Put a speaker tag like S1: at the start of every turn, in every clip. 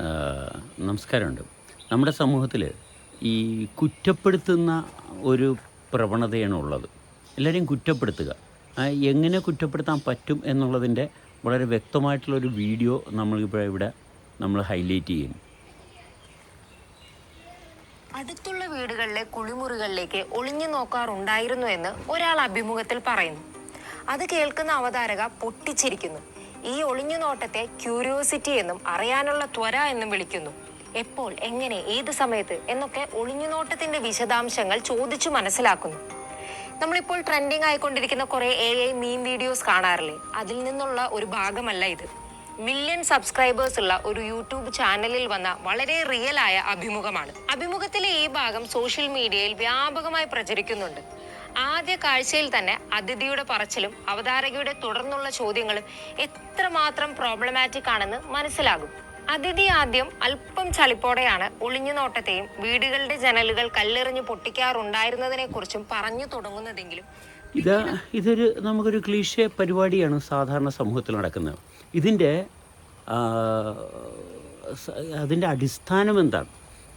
S1: നമസ്കാരമുണ്ട്. നമ്മുടെ സമൂഹത്തിൽ ഈ കുറ്റപ്പെടുത്തുന്ന ഒരു പ്രവണതയാണ് ഉള്ളത്. എല്ലാവരെയും കുറ്റപ്പെടുത്തുക. എങ്ങനെ കുറ്റപ്പെടുത്താൻ പറ്റും എന്നുള്ളതിന്റെ വളരെ വ്യക്തമായിട്ടുള്ളൊരു വീഡിയോ നമ്മളിപ്പോൾ ഇവിടെ നമ്മൾ ഹൈലൈറ്റ് ചെയ്യും
S2: അടുത്തുള്ള വീടുകളിലെ കുളിമുറികളിലേക്ക് ഒളിഞ്ഞു നോക്കാറുണ്ടായിരുന്നു എന്ന് ഒരാൾ അഭിമുഖത്തിൽ പറയുന്നു. അത് കേൾക്കുന്ന അവതാരക പൊട്ടിച്ചിരിക്കുന്നു. ഈ ഒളിഞ്ഞു നോട്ടത്തെ ക്യൂരിയോസിറ്റി എന്നും അറിയാനുള്ള ത്വര എന്നും വിളിക്കുന്നു. എപ്പോൾ എങ്ങനെ ഏത് സമയത്ത് എന്നൊക്കെ ഒളിഞ്ഞുനോട്ടത്തിന്റെ വിശദാംശങ്ങൾ ചോദിച്ചു മനസ്സിലാക്കുന്നു. നമ്മളിപ്പോൾ ട്രെൻഡിങ് ആയിക്കൊണ്ടിരിക്കുന്ന കുറെ എ ഐ മീൻ വീഡിയോസ് കാണാറില്ലേ? അതിൽ നിന്നുള്ള ഒരു ഭാഗമല്ല ഇത്. മില്യൺ സബ്സ്ക്രൈബേഴ്സ് ഉള്ള ഒരു യൂട്യൂബ് ചാനലിൽ വന്ന വളരെ റിയൽ ആയ അഭിമുഖമാണ്. അഭിമുഖത്തിലെ ഈ ഭാഗം സോഷ്യൽ മീഡിയയിൽ വ്യാപകമായി പ്രചരിക്കുന്നുണ്ട്. ആദ്യ കാഴ്ചയിൽ തന്നെ അതിഥിയുടെ പറച്ചിലും അവതാരകയുടെ തുടർന്നുള്ള ചോദ്യങ്ങളും എത്രമാത്രം പ്രോബ്ലമാറ്റിക് ആണെന്ന് മനസ്സിലാകും. അതിഥി ആദ്യം അല്പം ചളിപ്പോടെയാണ് ഒളിഞ്ഞുനോട്ടത്തെയും വീടുകളുടെ ജനലുകൾ കല്ലെറിഞ്ഞ് പൊട്ടിക്കാറുണ്ടായിരുന്നതിനെ കുറിച്ചും പറഞ്ഞു തുടങ്ങുന്നതെങ്കിലും
S1: ഇത് ഇതൊരു നമുക്കൊരു ക്ലീശ പരിപാടിയാണ് സാധാരണ സമൂഹത്തിൽ നടക്കുന്നത്. ഇതിന്റെ അതിന്റെ അടിസ്ഥാനം എന്താണ്?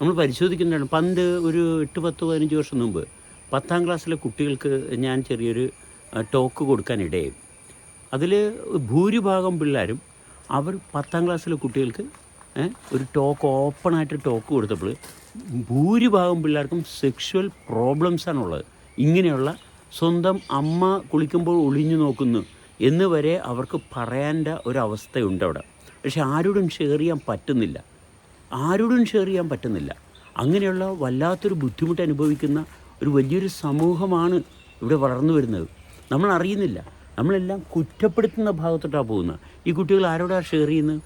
S1: നമ്മൾ പരിശോധിക്കുന്നതാണ്. പണ്ട് ഒരു എട്ട് പത്ത് പതിനഞ്ച് വർഷം മുമ്പ് പത്താം ക്ലാസ്സിലെ കുട്ടികൾക്ക് ഞാൻ ചെറിയൊരു ടോക്ക് കൊടുക്കാനിടയായി. അതിൽ ഭൂരിഭാഗം പിള്ളേരും അവർ പത്താം ക്ലാസ്സിലെ കുട്ടികൾക്ക് ഒരു ടോക്ക് ഓപ്പണായിട്ട് ടോക്ക് കൊടുത്തപ്പോൾ ഭൂരിഭാഗം പിള്ളേർക്കും സെക്ഷുവൽ പ്രോബ്ലംസാണുള്ളത്. ഇങ്ങനെയുള്ള സ്വന്തം അമ്മ കുളിക്കുമ്പോൾ ഒളിഞ്ഞു നോക്കുന്നു എന്ന് വരെ അവർക്ക് പറയേണ്ട ഒരവസ്ഥയുണ്ട് അവിടെ. പക്ഷെ ആരോടും ഷെയർ ചെയ്യാൻ പറ്റുന്നില്ല. ആരോടും ഷെയർ ചെയ്യാൻ പറ്റുന്നില്ല. അങ്ങനെയുള്ള വല്ലാത്തൊരു ബുദ്ധിമുട്ട് അനുഭവിക്കുന്ന ഒരു വലിയൊരു സമൂഹമാണ് ഇവിടെ വളർന്നു വരുന്നത്. നമ്മൾ അറിയുന്നില്ല. നമ്മളെല്ലാം കുറ്റപ്പെടുത്തുന്ന ഭാഗത്തോട്ടാണ് പോകുന്നത്. ഈ കുട്ടികൾ ആരോടാണ് ഷെയർ ചെയ്യുന്നത്?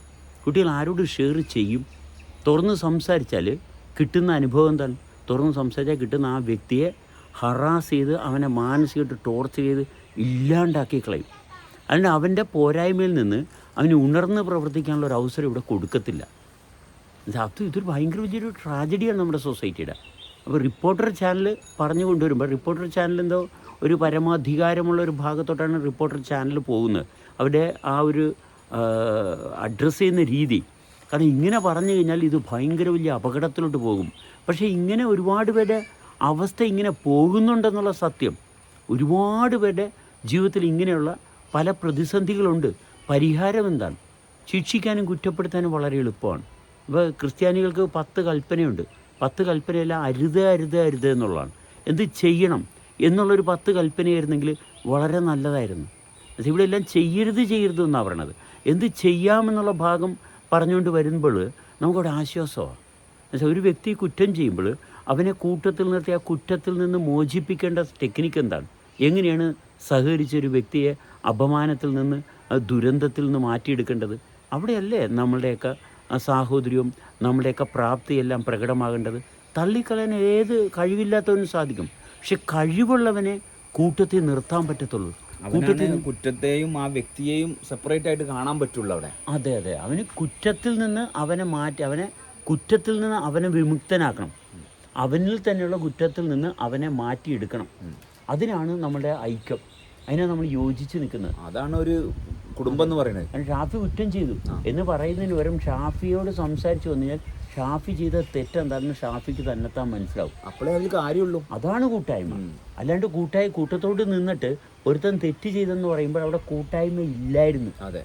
S1: കുട്ടികൾ ആരോട് ഷെയർ ചെയ്യും? തുറന്ന് സംസാരിച്ചാൽ കിട്ടുന്ന അനുഭവം എന്താണ്? തുറന്ന് സംസാരിച്ചാൽ കിട്ടുന്ന ആ വ്യക്തിയെ ഹറാസ് ചെയ്ത് അവനെ മാനസികമായിട്ട് ടോർച്ചർ ചെയ്ത് ഇല്ലാണ്ടാക്കി കളയും. അതുകൊണ്ട് അവന്റെ പോരായ്മയിൽ നിന്ന് അവന് ഉണർന്ന് പ്രവർത്തിക്കാനുള്ള ഒരു അവസരം ഇവിടെ കൊടുക്കത്തില്ല. അത് ഇതൊരു ഭയങ്കര വലിയൊരു ട്രാജഡിയാണ് നമ്മുടെ സൊസൈറ്റിയുടെ അപ്പോൾ റിപ്പോർട്ടർ ചാനൽ പറഞ്ഞു കൊണ്ടുവരുമ്പോൾ റിപ്പോർട്ടർ ചാനൽ എന്തോ ഒരു പരമാധികാരമുള്ള ഒരു ഭാഗത്തോട്ടാണ് റിപ്പോർട്ടർ ചാനൽ പോകുന്നത്. അവരുടെ ആ ഒരു അഡ്രസ്സ് ചെയ്യുന്ന രീതി. കാരണം ഇങ്ങനെ പറഞ്ഞു കഴിഞ്ഞാൽ ഇത് ഭയങ്കര വലിയ അപകടത്തിലോട്ട് പോകും. പക്ഷേ ഇങ്ങനെ ഒരുപാട് പേരുടെ അവസ്ഥ ഇങ്ങനെ പോകുന്നുണ്ടെന്നുള്ള സത്യം. ഒരുപാട് പേരുടെ ജീവിതത്തിൽ ഇങ്ങനെയുള്ള പല പ്രതിസന്ധികളുണ്ട്. പരിഹാരം എന്താണ്? ശിക്ഷിക്കാനും കുറ്റപ്പെടുത്താനും വളരെ എളുപ്പമാണ്. ഇപ്പോൾ ക്രിസ്ത്യാനികൾക്ക് പത്ത് കൽപ്പനയുണ്ട്. പത്ത് കൽപ്പനയെല്ലാം അരുത് അരുത് അരുത് എന്നുള്ളതാണ്. എന്ത് ചെയ്യണം എന്നുള്ളൊരു പത്ത് കൽപ്പനയായിരുന്നെങ്കിൽ വളരെ നല്ലതായിരുന്നു. പക്ഷേ ഇവിടെ എല്ലാം ചെയ്യരുത് ചെയ്യരുത് എന്നാണ് പറയണത്. എന്ത് ചെയ്യാമെന്നുള്ള ഭാഗം പറഞ്ഞുകൊണ്ട് വരുമ്പോൾ നമുക്കവിടെ ആശ്വാസമാണ്. എന്നുവെച്ചാൽ ഒരു വ്യക്തി കുറ്റം ചെയ്യുമ്പോൾ അവനെ കൂട്ടത്തിൽ നിർത്തി ആ കുറ്റത്തിൽ നിന്ന് മോചിപ്പിക്കേണ്ട ടെക്നിക്ക് എന്താണ്? എങ്ങനെയാണ് സഹകരിച്ച ഒരു വ്യക്തിയെ അപമാനത്തിൽ നിന്ന് ദുരന്തത്തിൽ നിന്ന് മാറ്റിയെടുക്കേണ്ടത്? അവിടെയല്ലേ നമ്മളുടെയൊക്കെ സാഹോദര്യവും നമ്മുടെയൊക്കെ പ്രാപ്തിയെല്ലാം പ്രകടമാകേണ്ടത് തള്ളിക്കളയാൻ ഏത് കഴിവില്ലാത്തവനും സാധിക്കും. പക്ഷെ കഴിവുള്ളവനെ കൂട്ടത്തിൽ നിർത്താൻ പറ്റത്തുള്ളൂ.
S3: കൂട്ടത്തിൽ കുറ്റത്തെയും ആ വ്യക്തിയെയും സെപ്പറേറ്റ് ആയിട്ട് കാണാൻ പറ്റുള്ളൂ അവിടെ.
S1: അതെ അതെ. അവന് കുറ്റത്തിൽ നിന്ന് അവനെ മാറ്റി അവനെ കുറ്റത്തിൽ നിന്ന് അവനെ വിമുക്തനാക്കണം. അവനിൽ തന്നെയുള്ള കുറ്റത്തിൽ നിന്ന് അവനെ മാറ്റിയെടുക്കണം. അതിനാണ് നമ്മുടെ ഐക്യം. അതിനാണ് നമ്മൾ യോജിച്ച് നിൽക്കുന്നത്.
S3: അതാണ് ഒരു കുടുംബം എന്ന് പറയുന്നത്.
S1: ഷാഫി കുറ്റം ചെയ്തു. എന്ന് പറയുന്നതിന് പകരം ഷാഫിയോട് സംസാരിച്ചു വന്നു കഴിഞ്ഞാൽ ഷാഫി ചെയ്ത തെറ്റെന്താണെന്ന് ഷാഫിക്ക് തന്നെത്താൻ മനസ്സിലാവും.
S3: അപ്പോഴേ അതിൽ കാര്യമുള്ളൂ.
S1: അതാണ് കൂട്ടായ്മ. അല്ലാണ്ട് കൂട്ടായി കൂട്ടത്തോട് നിന്നിട്ട് ഒരുത്തൻ തെറ്റ് ചെയ്തെന്ന് പറയുമ്പോൾ അവിടെ കൂട്ടായ്മ ഇല്ലായിരുന്നു.
S3: അതെ.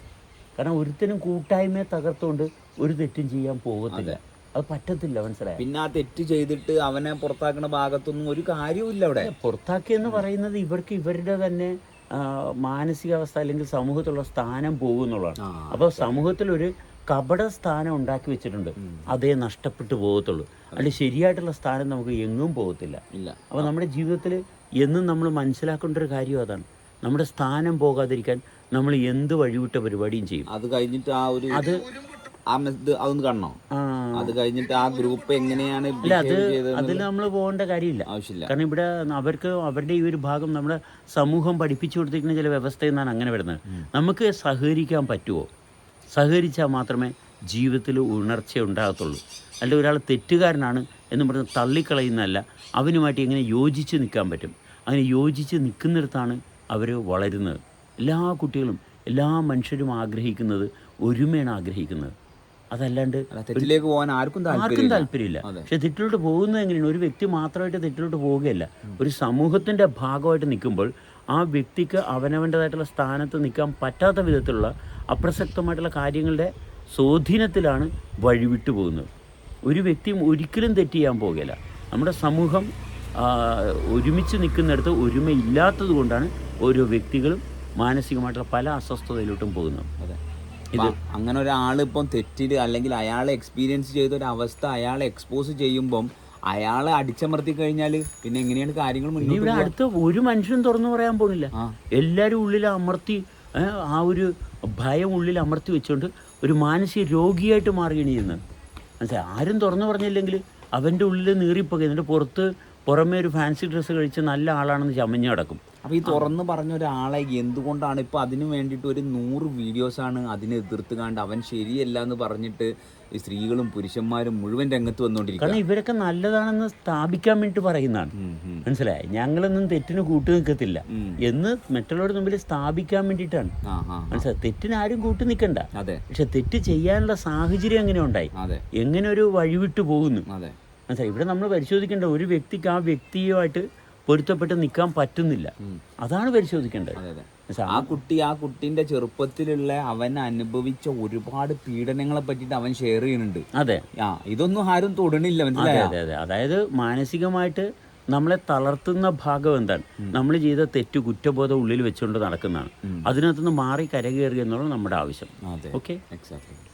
S1: കാരണം ഒരുത്തനും കൂട്ടായ്മയെ തകർത്തുകൊണ്ട് ഒരു തെറ്റും ചെയ്യാൻ പോകത്തില്ല. അത്. പറ്റത്തില്ല മനസ്സിലായി?
S3: പിന്നെ ആ തെറ്റ് ചെയ്തിട്ട് അവനെ പുറത്താക്കുന്ന ഭാഗത്തൊന്നും ഒരു കാര്യവും ഇല്ല അവിടെ.
S1: പുറത്താക്കിയെന്ന് പറയുന്നത് ഇവർക്ക് ഇവരുടെ തന്നെ മാനസികാവസ്ഥ അല്ലെങ്കിൽ സമൂഹത്തിലുള്ള സ്ഥാനം പോകുന്നുള്ളതാണ് അപ്പോൾ സമൂഹത്തിലൊരു കപട സ്ഥാനം ഉണ്ടാക്കി വെച്ചിട്ടുണ്ട്. അതേ നഷ്ടപ്പെട്ടു പോകത്തുള്ളൂ. അല്ലെങ്കിൽ ശരിയായിട്ടുള്ള സ്ഥാനം നമുക്ക് എങ്ങും പോകത്തില്ല. അപ്പോൾ നമ്മുടെ ജീവിതത്തിൽ എന്നും നമ്മൾ മനസ്സിലാക്കേണ്ട ഒരു കാര്യം അതാണ്. നമ്മുടെ സ്ഥാനം പോകാതിരിക്കാൻ നമ്മൾ എന്ത് വഴിവിട്ട പരിപാടിയും ചെയ്യും.
S3: അത് കഴിഞ്ഞിട്ട് ആ ഒരു
S1: അത്
S3: ആ മെ- ഇത് അതൊന്ന് കാണണോ? അത് കഴിഞ്ഞിട്ട് ആ ഗ്രൂപ്പ് എങ്ങനെയാണ്
S1: അല്ല അത് അതിൽ നമ്മൾ പോകേണ്ട കാര്യമില്ല.
S3: ആവശ്യമില്ല.
S1: കാരണം ഇവിടെ അവർക്ക് അവരുടെ ഈ ഒരു ഭാഗം നമ്മുടെ സമൂഹം പഠിപ്പിച്ചു കൊടുത്തിരിക്കുന്ന ചില വ്യവസ്ഥയിൽ നിന്നാണ് അങ്ങനെ വരുന്നത്. നമുക്ക് സഹകരിക്കാൻ പറ്റുമോ? സഹകരിച്ചാൽ മാത്രമേ ജീവിതത്തിൽ ഉണർച്ച ഉണ്ടാകത്തുള്ളൂ. അല്ല ഒരാൾ തെറ്റുകാരനാണ് എന്ന് പറഞ്ഞ് തള്ളിക്കളയുന്നതല്ല അവനുമായിട്ട് എങ്ങനെ യോജിച്ച് നിൽക്കാൻ പറ്റും. അങ്ങനെ യോജിച്ച് നിൽക്കുന്നിടത്താണ് അവർ വളരുന്നത്. എല്ലാ കുട്ടികളും എല്ലാ മനുഷ്യരും ആഗ്രഹിക്കുന്നത് ഒരുമയാണ് ആഗ്രഹിക്കുന്നത്. അതല്ലാണ്ട്
S3: തെറ്റിലേക്ക് പോകാൻ ആർക്കും
S1: ആർക്കും താല്പര്യമില്ല. പക്ഷെ തെറ്റിലോട്ട് പോകുന്നത് എങ്ങനെയാണ് ഒരു വ്യക്തി മാത്രമായിട്ട് തെറ്റിലോട്ട് പോവുകയല്ല ഒരു സമൂഹത്തിന്റെ ഭാഗമായിട്ട് നിൽക്കുമ്പോൾ ആ വ്യക്തിക്ക് അവനവന്റെതായിട്ടുള്ള സ്ഥാനത്ത് നിൽക്കാൻ പറ്റാത്ത വിധത്തിലുള്ള അപ്രസക്തമായിട്ടുള്ള കാര്യങ്ങളുടെ സ്വാധീനത്തിലാണ് വഴിവിട്ടു പോകുന്നത്. ഒരു വ്യക്തിയും ഒരിക്കലും തെറ്റ് ചെയ്യാൻ പോകുകയില്ല. നമ്മുടെ സമൂഹം ഒരുമിച്ച് നിൽക്കുന്നിടത്ത് ഒരുമയില്ലാത്തത് കൊണ്ടാണ് ഓരോ വ്യക്തികളും മാനസികമായിട്ടുള്ള പല അസ്വസ്ഥതയിലോട്ടും പോകുന്നത്.
S3: അതെ. അങ്ങനെ ഒരാൾ ഇപ്പം തെറ്റിൽ അല്ലെങ്കിൽ അയാളെ എക്സ്പീരിയൻസ് ചെയ്ത ഒരു അവസ്ഥ അയാളെ എക്സ്പോസ് ചെയ്യുമ്പം അയാളെ അടിച്ചമർത്തി കഴിഞ്ഞാൽ പിന്നെ എങ്ങനെയാണ് കാര്യങ്ങൾ
S1: ഇവിടെ? അടുത്ത് ഒരു മനുഷ്യനും തുറന്നു പറയാൻ പോണില്ല എല്ലാവരും ഉള്ളിൽ അമർത്തി ആ ഒരു ഭയം ഉള്ളിൽ അമർത്തി വെച്ചുകൊണ്ട് ഒരു മാനസിക രോഗിയായിട്ട് മാറുകയാണ് ചെയ്യുന്നത് മനസ്സിലായി? ആരും തുറന്നു പറഞ്ഞില്ലെങ്കിൽ അവന്റെ ഉള്ളിൽ നീറിപ്പോകും എന്നിട്ട് പുറത്ത് പുറമേ ഒരു ഫാൻസി ഡ്രസ്സ് കഴിച്ച് നല്ല ആളാണെന്ന് ചമഞ്ഞ് കിടക്കും
S3: അപ്പൊ ഈ തുറന്ന് പറഞ്ഞ ഒരാളെ എന്തുകൊണ്ടാണ് ഇപ്പൊ അതിന് വേണ്ടിയിട്ട് ഒരു നൂറ് വീഡിയോസാണ് അതിനെ എതിർത്ത് കണ്ട് അവൻ ശരിയല്ല എന്ന് പറഞ്ഞിട്ട് ഈ സ്ത്രീകളും പുരുഷന്മാരും മുഴുവൻ രംഗത്ത് വന്നുകൊണ്ടിരിക്കുക
S1: കാരണം ഇവരൊക്കെ നല്ലതാണെന്ന് സ്ഥാപിക്കാൻ വേണ്ടി പറയുന്നതാണ്. മനസ്സിലായി? ഞങ്ങളൊന്നും തെറ്റിന് കൂട്ടു നിൽക്കത്തില്ല. എന്ന് മറ്റുള്ളവരുടെ മുമ്പിൽ സ്ഥാപിക്കാൻ വേണ്ടിയിട്ടാണ്. മനസ്സിലായി? തെറ്റിന് ആരും കൂട്ടു നിൽക്കണ്ട. പക്ഷെ തെറ്റ് ചെയ്യാനുള്ള സാഹചര്യം എങ്ങനെ ഉണ്ടായി? എങ്ങനെ ഒരു വഴിവിട്ട് പോകുന്നു? മനസ്സിലായി? ഇവിടെ നമ്മൾ പരിശോധിക്കേണ്ട ഒരു വ്യക്തിക്ക് ആ വ്യക്തിയുമായിട്ട് പൊരുത്തപ്പെട്ട് നിൽക്കാൻ പറ്റുന്നില്ല. അതാണ് പരിശോധിക്കേണ്ടത്.
S3: ആ കുട്ടി ആ കുട്ടിന്റെ ചെറുപ്പത്തിലുള്ള അവൻ അനുഭവിച്ച ഒരുപാട് പീഡനങ്ങളെ പറ്റിയിട്ട് അവൻ ഷെയർ ചെയ്യുന്നുണ്ട്.
S1: അതെ.
S3: ആ ഇതൊന്നും ആരും തൊടണില്ല മനസ്സിലായോ?
S1: അതെ അതെ അതായത് മാനസികമായിട്ട് നമ്മളെ തളർത്തുന്ന ഭാഗം എന്താണ്? നമ്മൾ ചെയ്ത തെറ്റ് കുറ്റബോധം ഉള്ളിൽ വെച്ചുകൊണ്ട് നടക്കുന്നതാണ്. അതിനകത്തുനിന്ന് മാറി കരകയറുക എന്നുള്ളത് നമ്മുടെ ആവശ്യം. Okay
S3: exactly